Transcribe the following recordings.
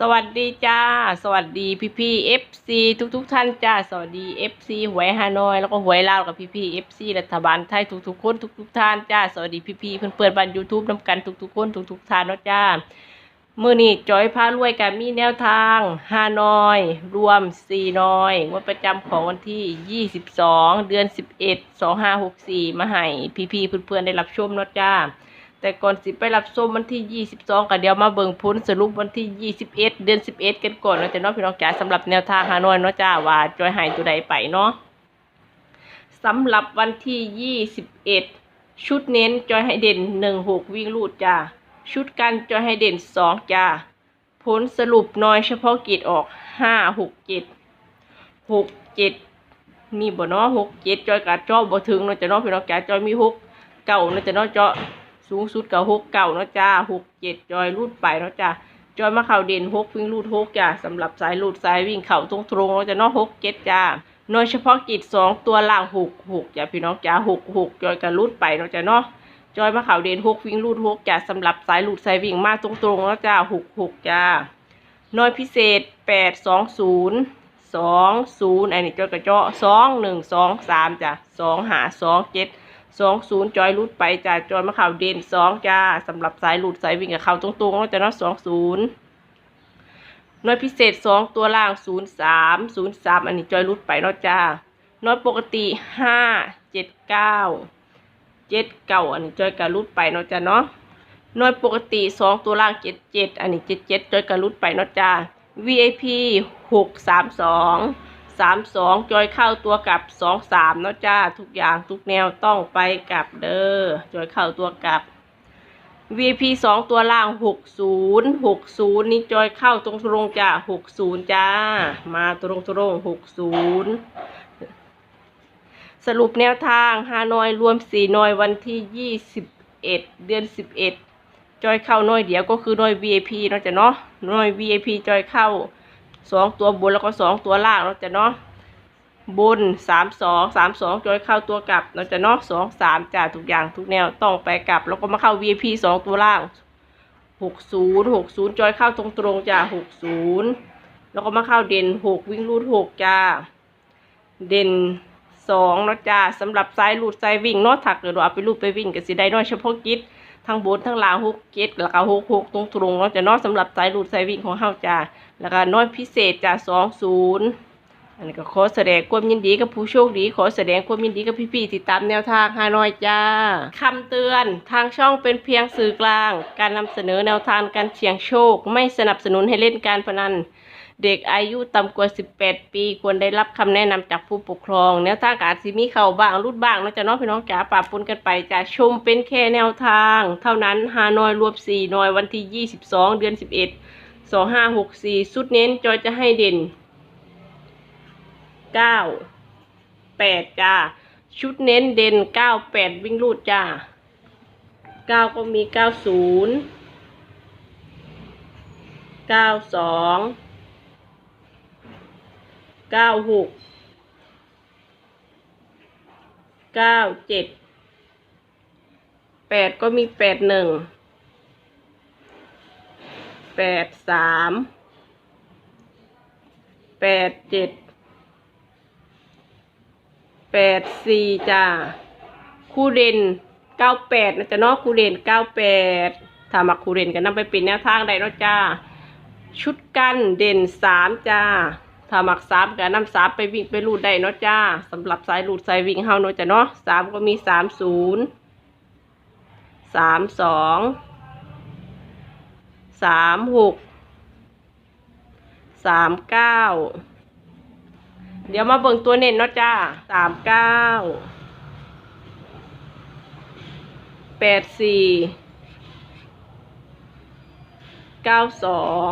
สวัสดีจ้า สวัสดีพี่พี่เอฟซีทุกทุกท่านจ้า สวัสดีเอฟซีหวยฮานอย แล้วก็หวยลาวกับพี่พี่เอฟซีรัฐบาลไทยทุกทุกคนทุกทุกท่านจ้า สวัสดีพี่พี่เพื่อนเพื่อนบ้านยูทูบนำกันทุกทุกคนทุกทุกท่านเนาะจ้าเมื่อนี้จอยพารวยกันมีแนวทางฮานอย รวมสี่น้อยงวดประจำของวันที่ 22 เดือน 11 2564 มาให้พี่พี่ๆเพื่อนได้รับชมเนาะจ้า แต่ก่อนสิไปรับชมวันที่ 22ก็เดี๋ยวมาเบิ่งผลสรุปวันที่ 21 เดือน 11 กันก่อนเนาะจ้ะเนาะพี่น้องจ๋าสำหรับแนวทางฮานอยเนาะจ้าว่าจอยหายตัวใดไปเนาะสำหรับวันที่ 21 ชุดเน้นจอยให้เด่น 16 วิ่งลูดจ้าชุดกันจอยให้เด่น 2 จ้าผลสรุปน้อยเฉพาะกิจออก 5 6 7 6 7 มีบ่เนาะ6 7จอยกะเจาะบ่ถึงเนาะจ้ะเนาะพี่น้องจ๋าจอยมี 6 เก่าเนาะจ้ะเนาะจาะ สูงสุดกับหกเก่าเนาะจ้าหกเจ็ดจอยรูดไปเนาะจ้าจอยมาเข่าเด่นหกวิ่งรูดหกจ้าสำหรับสายรูดสายวิ่งเข่าตรงตรงๆเนาะจ้าเนาะหกเจ็ดจ้าโดยเฉพาะกิจสองตัวล่างหกหกจ้าพี่น้องจ้าหกหกจอยกันรูดไปเนาะจ้าเนาะจอยมาเข่าเด่นหกวิ่งรูดหกจ้าสำหรับสายรูดสายวิ่งมาตรงตรงๆเนาะจ้าหกหกจ้าน้อยพิเศษแปดสองศูนย์สองศูนย์อันนี้จอยกระเจาะสองหนึ่งสองสามจ้าสองหาสองเจ็ด สองศูนย์จอยรุดไปจ้าจอยมาข่าวเด่นสองจ้าสำหรับสายหลุดสายวิ่งกับเขาตรงๆแล้วจะนาะสองศูนย์น้อยพิเศษสองตัวล่างศูนย์สามศูนย์สามอันนี้จอยรุดไปเนาะจ้าน้อยปกติห้าเจ็ดเก้าเจ็ดเก้าอันนี้จอยกับรุดไปเนาะจ้าเนาะน้อยปกติสองตัวล่างเจ็ดเจ็ดอันนี้เจ็ดเจ็ดจอยกับรุดไปเนาะจ้า VIP หกสามสอง สามสองจอยเข้าตัวกลับสองสามเนาะจ้า ทุกอย่างทุกแนวต้องไปกลับเด้อจอยเข้าตัวกลับ VP สองตัวล่างหกศูนย์หกศูนย์นี่จอยเข้าตรงตรงจ้าหกศูนย์จ้า มาตรงตรงหกศูนย์สรุปแนวทางฮานอยรวมสี่นอยวันที่ยี่สิบเอ็ดเดือนสิบเอ็ดจอยเข้าน่อยเดียวก็คือน่อย VIP เนาะจ้ะเนาะน่อย VIP จอยเข้า สองตัวบนแล้วก็สองตัวล่างเนาะจ้ะเนาะบนสามสองสามสองจอยเข้าตัวกลับเนาะจ้ะเนาะสองสามจ่าทุกอย่างทุกแนวต้องไปกลับ แล้วก็มาเข้า VIP สองตัวล่างหกศูนย์หกศูนย์จอยเข้าตรงตรงๆจ้าหกศูนย์แล้วก็มาเข้าเด่นหกวิ่งรูดหกจ้าเด่น สองเนาะจ้าสำหรับสายรูดสายวิ่งเนาะถักเดี๋ยวเราเอาไปรูดไปวิ่งกับสิได้น้อยเฉพาะกิจทั้งบนทั้งล่างหกเจ็ดแล้วก็หกหกตรงตรงเนาะจ้ะเนาะสำหรับสายรูดสายวิ่งของเฮาจ้าแล้วก็น้อยพิเศษจ้าสองศูนย์อันนี้ก็ขอแสดงความยินดีกับผู้โชคดี ขอแสดงความยินดีกับพี่ๆที่ตามแนวทางฮานอยจ้าคำเตือนทางช่องเป็นเพียงสื่อกลาง การนำเสนอแนวทางการเสี่ยงโชค ไม่สนับสนุนให้เล่นการพนัน เด็กอายุต่ำกว่า 18 ปี ควรได้รับคำแนะนำจากผู้ปกครองแนวทางอาจสิมีเข้าบ้างรุดบ้างนาะจ้ะเนาะพี่น้องจ๋าปรับปนกันไปจะชมเป็นแค่แนวทาง เท่านั้นฮานอยรวม4หน่อยวันที่ 22 เดือน 11สองห้าหกสี่สุดเน้นจอยจะให้เด่นเก้าแปดจ้า ชุดเน้นเด่นเก้าแปดวิ่งรูดจ้าเก้าก็มีเก้าศูนย์ เก้าหกเก้าเจ็ดแปดก็มีแปดหนึ่งแปดสามแปดเจ็ดแปดสี่จ้าคู่เด่นเก้าแปดนะจ๊ะเนาะคู่เด่นเก้าแปดถ้ามักคู่เด่นก็นำไปเป็นแนวทางได้เนาะจ้า ชุดกันเด่นสามจ้า ถ้าหมักสามก็นำสามไปวิ่งไปรูดได้เนาะจ้าสำหรับสายรูดสายวิ่งเฮาเนาะจ้ะเนาะสามก็มีสามศูนย์สามสองสามหกสามเก้าเดี๋ยวมาเบิ่งตัวเน้นเนาะจ้าสามเก้าแปดสี่เก้าสอง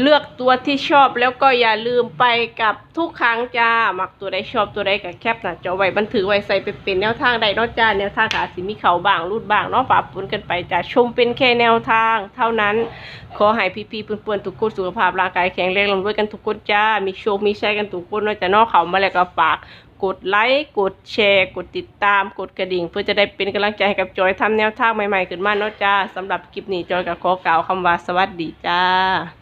เลือกตัวที่ชอบแล้วก็อย่าลืมไปกับทุกครั้งจ้าหมักตัวใดชอบตัวใดกับแคปหนะจอไว้บันทึกไว้ใส่ไปเป็นแนวทางใดนาะจ้าแนวทางอาสิมีเขาบางรูดบางเนาะฝาปนกันไปจ้าชมเป็นแค่แนวทาง เท่านั้น ขอให้พี่ๆเพื่อนๆทุกคนสุขภาพร่างกายแข็งแรงลำด้วยกันทุกคนจ้า มีโชคมีชัยกันทุกคนนาะจ้าเนาะเขามาแล้วก็ฝากกดไลค์ กดแชร์ กดติดตาม กดกระดิ่ง เพื่อจะได้เป็นกำลังใจให้กับจอยทำแนวทางใหม่ๆขึ้นมาเนาะจ้าสำหรับคลิปนี้จอยก็ขอกล่าวคำว่าสวัสดีจ้า